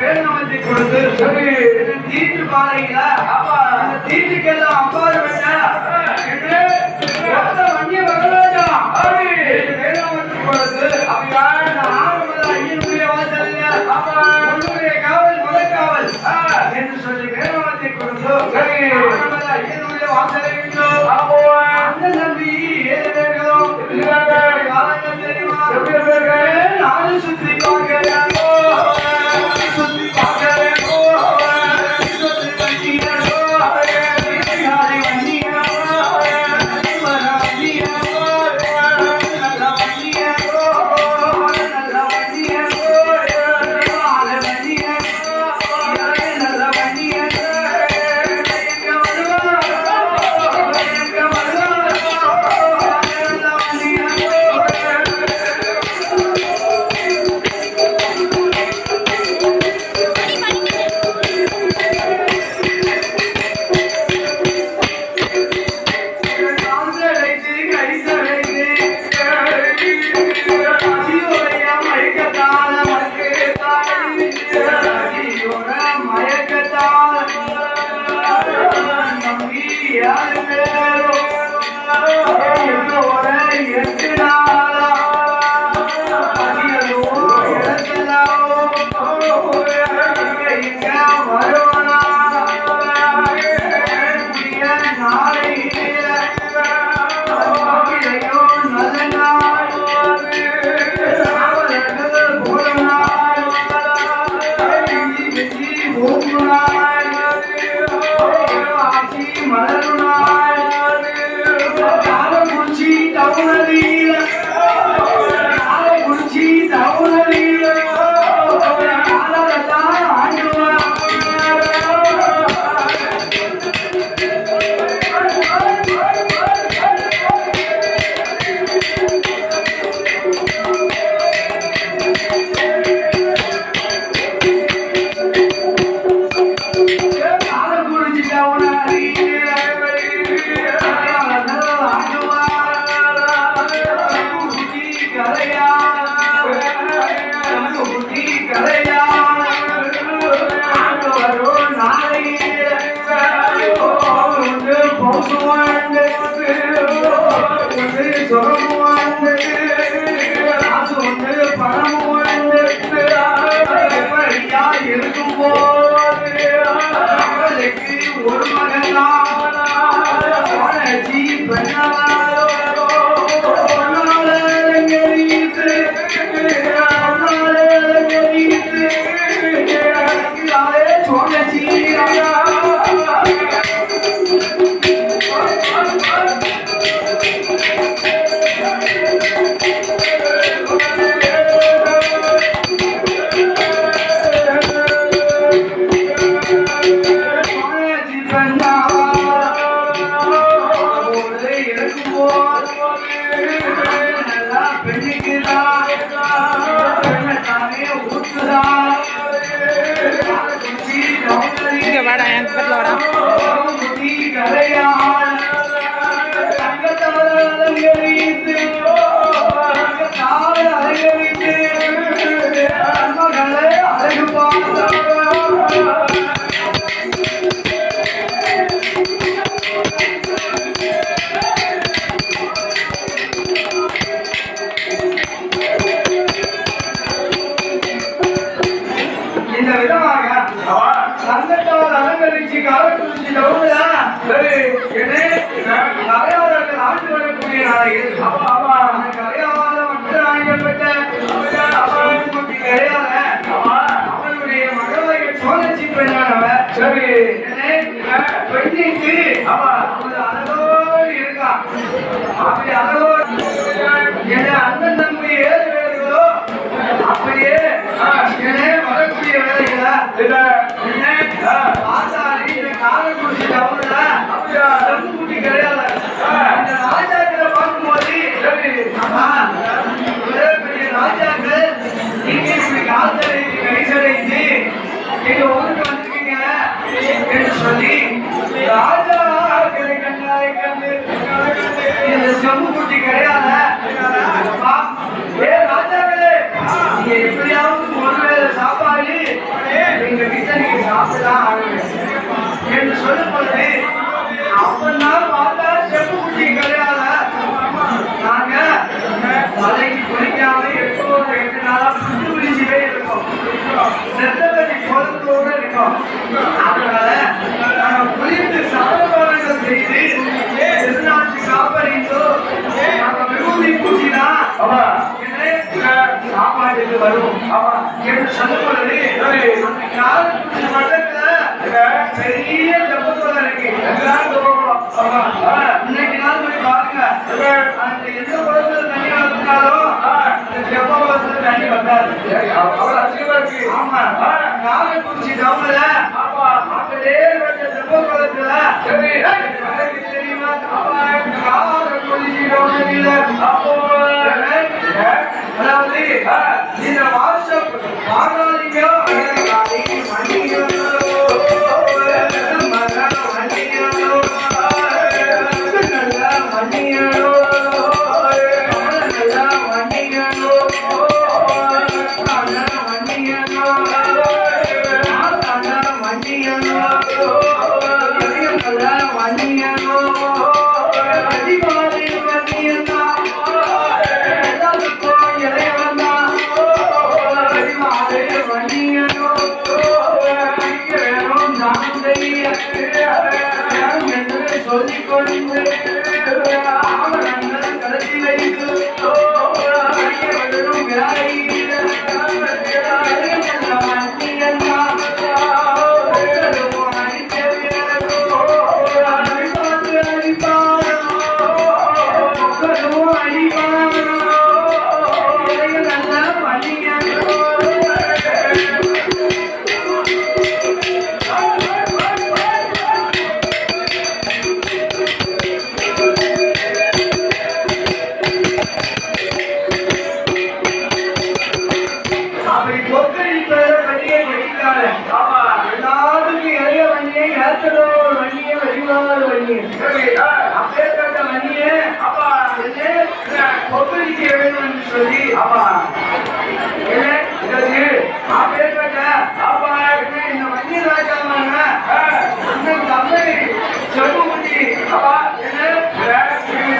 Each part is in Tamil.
பேரணமத்தை கொடுத்து தீட்டு பாறையில அந்த தீட்டுக்கெல்லாம் அம்பாறு விட்ட மொத்த வண்டிய மகராஜா பேரணமத்தை கொடுத்து ஐயனுடைய வாசல்ல உன்னுடைய காவல் முதற்காவல் என்று சொல்லி பேரணமத்தை கொடுத்து ஐயனுடைய வாசலை விட்டு அந்த நம்பி ஏழு பேர்களும் காரணம் தெரியுமா நாலு சுத்தி பார்க்கிறேன் சரி பெண்ணிற்கு அவள் அழகோடு இருக்கா? அப்படி அழகோடு என அண்ணன் தம்பி ஏழு பேர்களோ அப்படியே என வரக்கூடிய வேலைகளா ஆசாரி இந்த காலக்குறிச்சி தவறுல செம்பு குட்டி கிடையாது. இந்த ராஜாக்களை பார்க்கும்போது ஆமா, ஒரே பெரிய ராஜாக்கள் நீங்க இப்படி கால் தடைத்து கை தடைத்து எங்க ஊருக்கு அதனால நாங்க புரிந்து சாதபானங்கள் செய்து திருநாட்டு காப்பறிந்தோ நாங்க விபூதி பூசினா ஆமா. சாப்பாட்டுக்கு வரும் ஆமா. என்று சொல்லப்படுது அந்த காலத்துக்கு மட்டத்துல பெரிய ஜப்பத்தோட இருக்கு. எல்லாரும். ஆமா. குளத்துல அதிகமா இருக்கு ஆமா ஆ. நாகக்குறிச்சி டவுன்ல ஆமா அப்படியே கொஞ்சம் குளத்துல சரி டவுன்ல அப்போ அதாவது இந்த வாட்ஸ்அப் வாங்காதீங்க கொக்கரிப்ப வண்டியை வெடிக்காத ஆமா. எல்லாருக்கும் இளைய வண்டியை ஏத்தனோ வண்டியை வடிவாத வண்டியை. அப்பேற்பட்ட வண்டியை ஆமா கொக்கரிக்க வேண்டும் என்று சொல்லி ஆமா. அப்பேற்பட்ட என்ன இந்த வண்டி ராஜாவான ஆ. அண்ணன் தம்பி செப்புக்குட்டி ஆமா என்ன இந்த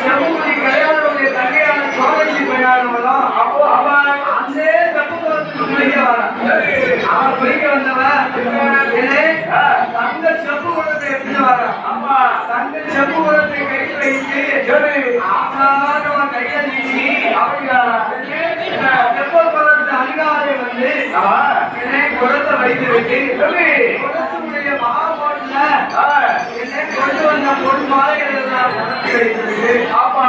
செப்புக்குட்டி கல்யாணத்துடைய தங்கையான சோழச்சி பையானவெல்லாம் அப்போ ஆமா அந்த தப்பு குளத்துக்கு குளிக்க வரான் சரி அவன் வந்தவன் ஆ. தங்க செப்பு குளத்தை எடுத்துட்டு வரான் தங்க செப்பு குளத்தை கையில் வைத்து ஆசாரமா கையை நீட்டி அவங்க செப்பு குளத்து அதிகாரி வந்து ஆமா என்னை குளத்தை வைத்து விட்டு குளத்துடைய மகாபோட்டில் என்னை கொண்டு வந்த பொன் மாலைகள் எல்லாம் ஆமா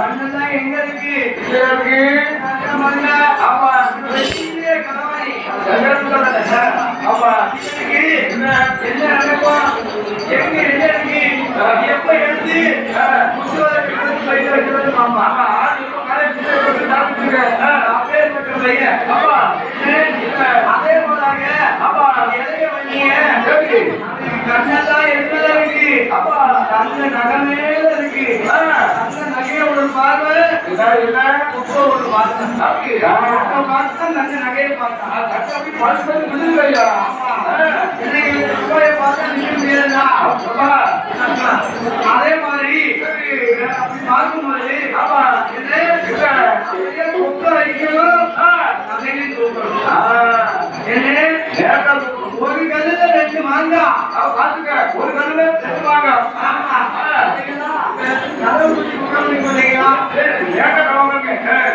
மண்ணெல்லாம் எங்க இருக்கு சரி ஆமா வெளியிலே கணவனை ஆமா என்ன என்ன நடக்கும் எங்க என்ன இருக்கு எப்ப எடுத்து புத்துவதற்கு எடுத்து பயிர் வைக்கிறது மாமா அப்பேற்பட்ட பையன் ஆமா அதே போலாங்க ஆமா இளைய வண்டிய சரி கண்ணெல்லாம் எதுல இருக்கு. ஆமா தங்க நகை மேல இருக்கு. தங்க நகைய ஒரு பார்வை. என்ன குப்பை ஒரு பார்வை பார்த்தா தங்க நகையை பார்த்தா கட்டப்பி பழசு விடுங்கய்யா இன்னைக்கு குப்பையை பார்த்தா நிக்க முடியாதா அப்பா. அதே மாதிரி அப்படி பார்க்கும்போது ஆமா என்ன? நகையும் தூக்கணும் கல்லுல ரெண்டு மாங்காய் பாத்துக்க ஒரு கண்ணுல ரெண்டு வாங்க.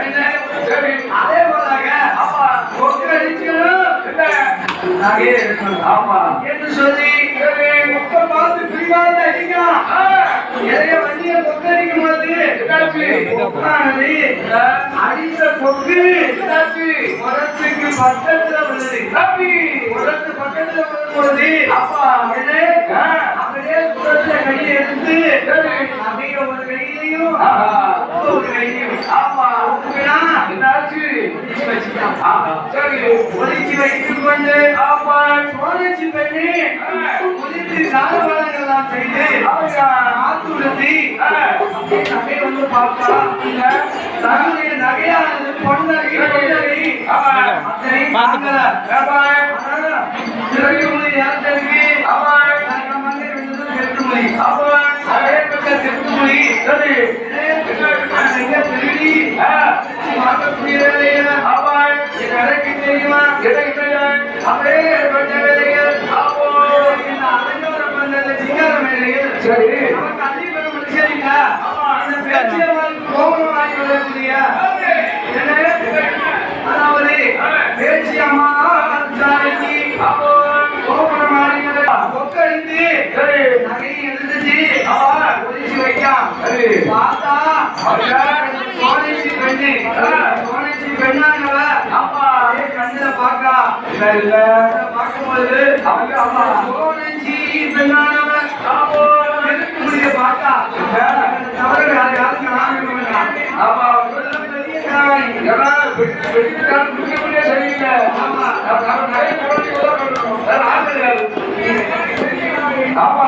அதே போலாங்க ஆமா கொக்கு அடிக்கணும் ஆமா என்று சொல்லி சரி பார்த்து பிடிவாத அடிக்கலாம் நிறைய வண்டியை போது அடித்த கொக்கு. என்னாச்சு பக்கத்துல உள்ளது தம்பி மரத்து பக்கத்துல வரும்போது அப்பா என்ன ஆ. அப்படியே குளத்துல கையை எடுத்து சரி அப்படியே ஒரு கையிலையும் ஆஹா. ஒரு கையிலையும் ஆமா ஊத்துனா, என்னாச்சு ஒளிச்சு வச்சுட்டான். ஆஹா. சரி ஒளிச்சு வைத்துக் கொண்டு ஆமா சோழச்சி பெண்ணு குளித்து சாதபானங்கள்லாம் செய்து ஆமாய்யா. ஆத்துடுத்தி ஆ. அப்படியே நகை வந்து பார்த்தா தன்னுடைய நகையானது பொன்னகை பொன்னகை. அத்தனை விழுந்தது மொழி. பார்க்கும்போது அவங்க அம்மா சோனஞ்சி பெண்ணானவன் பார்த்தா தவறு யார் யாருக்கு நான் ஆமா. சரியில்லை ஆமா. நிறைய ஆமா.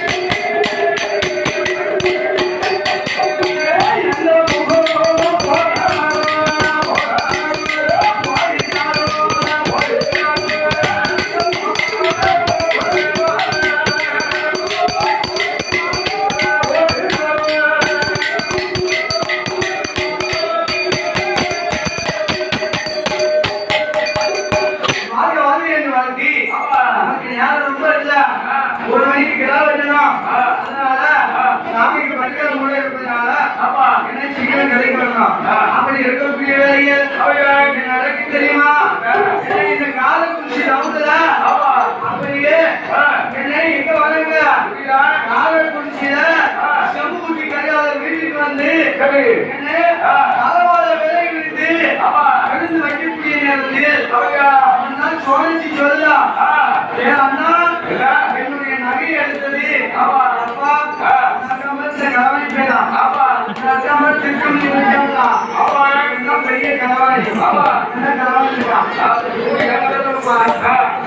அப்படி இருக்க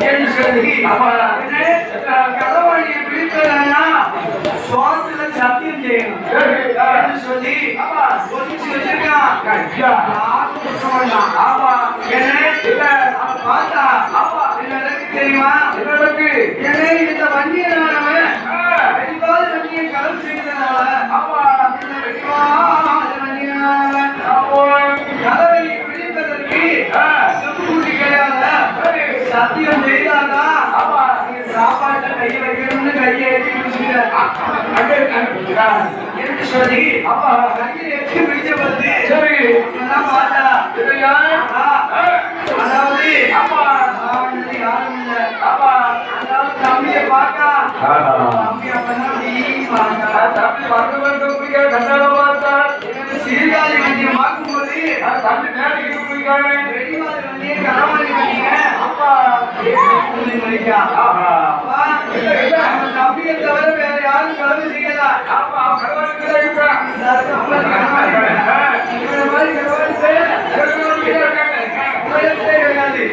என்று சொல்லி கடவுளை பிடித்ததா சுவாசத்துல சத்தியம் செய்யணும் என்று சொல்லி ஒதுச்சு வச்சிருக்கான் யாருக்கும் சொல்லலாம் ஆமா என்ன பார்த்தா ஆமா எனக்கு தெரியுமா என்னக்கு என்ன சத்தியம் செய்தாதா சாப்பாட்டை கையை வைக்கணும்னு கையை எடுத்து சொல்லி அப்பா கையை எடுத்து பிடிச்ச பத்தி சரி. பார்த்தா அதாவது அப்பா யாரும் இல்ல. அப்பா அதாவது தம்பியை பார்க்கா தம்பி அப்பனா நீ பார்க்கா தம்பி பார்க்க வேண்டும் கண்டால சீர்காழி வண்டியை பார்க்கும்போது தம்பி மேலே இருக்காங்க தம்பியை தவிர வேற யாரும் கலவு செய்யலாம்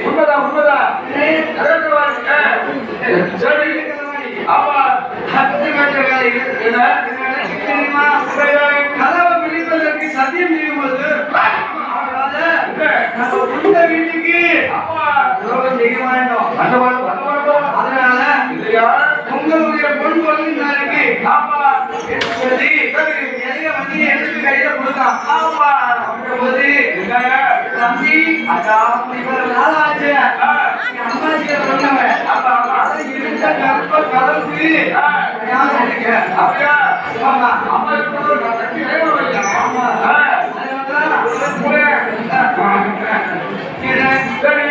உண்மைதான் சத்தியம் செய்யும் வீட்டுக்கு துரோகம் செய்ய வேண்டும் அதனால உங்களுடைய பொன் கொள்கைக்கு காப்பா என்று சொல்லி நிறைய வண்டியை எடுத்து கையில கொடுத்தான். காப்பா போது நாளாச்சு. அம்மாச்சிட்ட சொன்னவ அப்ப அதை இருந்த கற்ப கலந்து அப்படியா? ஆமா. அதனால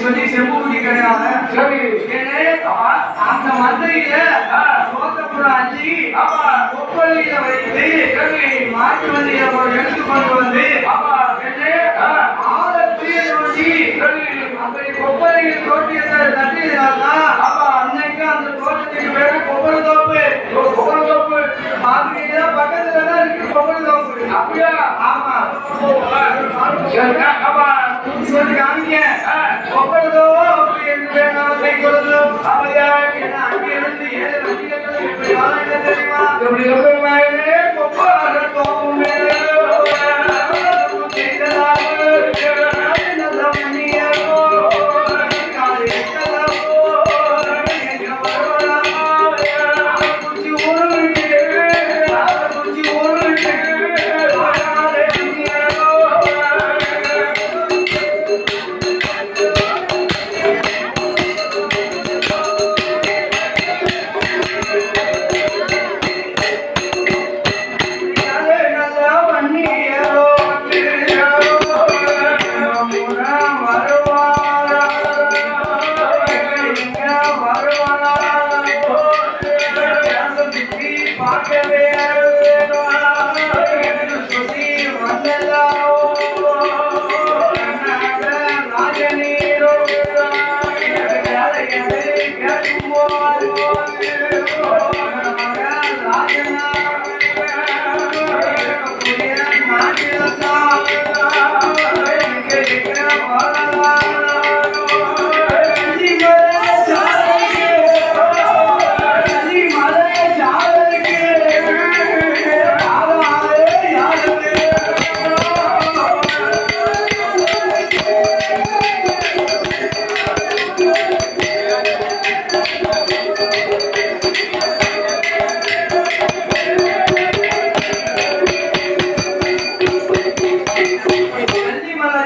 சொல்லி செம்பூதி கிடையாது சரி அந்த மந்தையில சோத்தப்புறம் அள்ளி கொப்பளியில வைத்து மாட்டு வண்டியில எடுத்து கொண்டு வந்து என்னே, நோண்டி அப்படி கொப்பரையில் தோட்டியதை தட்டியதால்தான் அன்னைக்கு அந்த தோட்டத்துக்கு பேரு கொப்பரை தோப்பு. கொப்பரை தோப்பு. மாதிரி பக்கத்துல தான் இருக்கு தோப்பு. அப்படியா? ஆமா. ஆமா காமிக்க கொப்பரை தோப்பு என்று வேணாம் கை கொடுத்து ஏழு வண்டிகள் தெரியுமா? எப்படி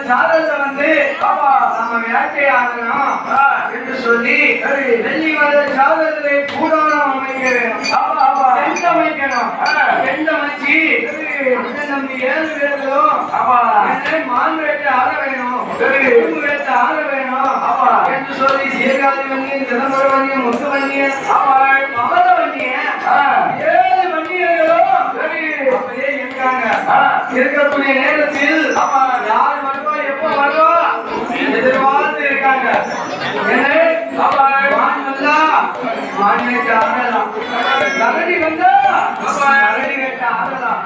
சாதத்தை வந்து பாபா நம்ம வேட்டையாடணும் என்று சொல்லி வெள்ளிமலை சாதத்தை கூடாரம் அமைக்க வேணும் அமைக்கணும்? டென்ட் அமைச்சு? அண்ணன் ஏழு பேர்களும் மான் வேட்டை ஆட வேணும். வேட்டை ஆட வேணும். என்று சொல்லி சீர்காழி வண்டியன் சிதம்பர வண்டியன் முத்து வண்டியன் மமத வண்டியன் ஏழு வண்டியர்களும் அப்படியே இருக்காங்க. இருக்கக்கூடிய நேரத்தில் யார் வருவா எப்போ வருவா? எதிர்பார்த்து இருக்காங்க. எனவே, மான் வந்தா? மான் ஆடலாம் கரடி வந்தா? கரடி ஆடலாம்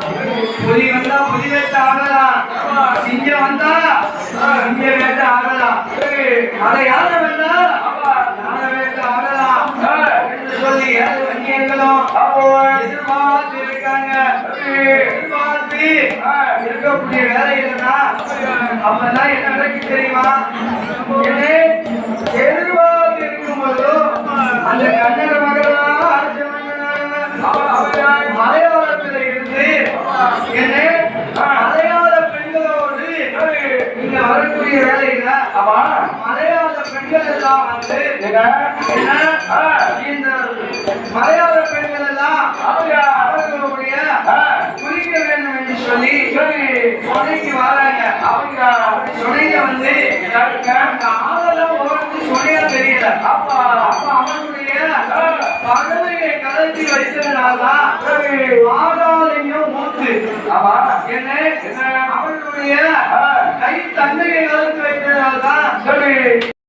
புலி வந்தா புலி ஆடலாம் சிங்கம் வந்தா? சிங்க ஆடலாம் அதை யானை வந்தா? யானை வேட்டை ஆடலாம் சொல்லி ஏழு எதிர்பார்த்து இருக்காங்க. இருக்கக்கூடிய வேலை வேலைகள்னா அப்பதான் என்ன நடக்கும் தெரியுமா? ஏனே, எதிர்பார்த்து இருக்கும்போது அந்த கன்னட மகளா மலையாளத்தில் இருந்து என்னே, மலையாள பெண்களோடு இங்க வரக்கூடிய இல்லை அவன் பெண்கள் எல்லாம் வந்து இந்த மலையாள பெண்கள் எல்லாம் அவர்களுடைய குறிக்க வேண்டும் என்று சொல்லி சொனைக்கு வராங்க. அவங்க சொனையில வந்து அந்த ஆளெல்லாம் ஓரத்து சொனையா தெரியல. அப்ப அப்ப அவனுடைய பதவியை கலத்தி வைத்ததுனால்தான் ஆதாலிங்கம் மூத்து. என்ன? அவனுடைய கை தந்தையை கலத்தி வைத்ததுனால்தான்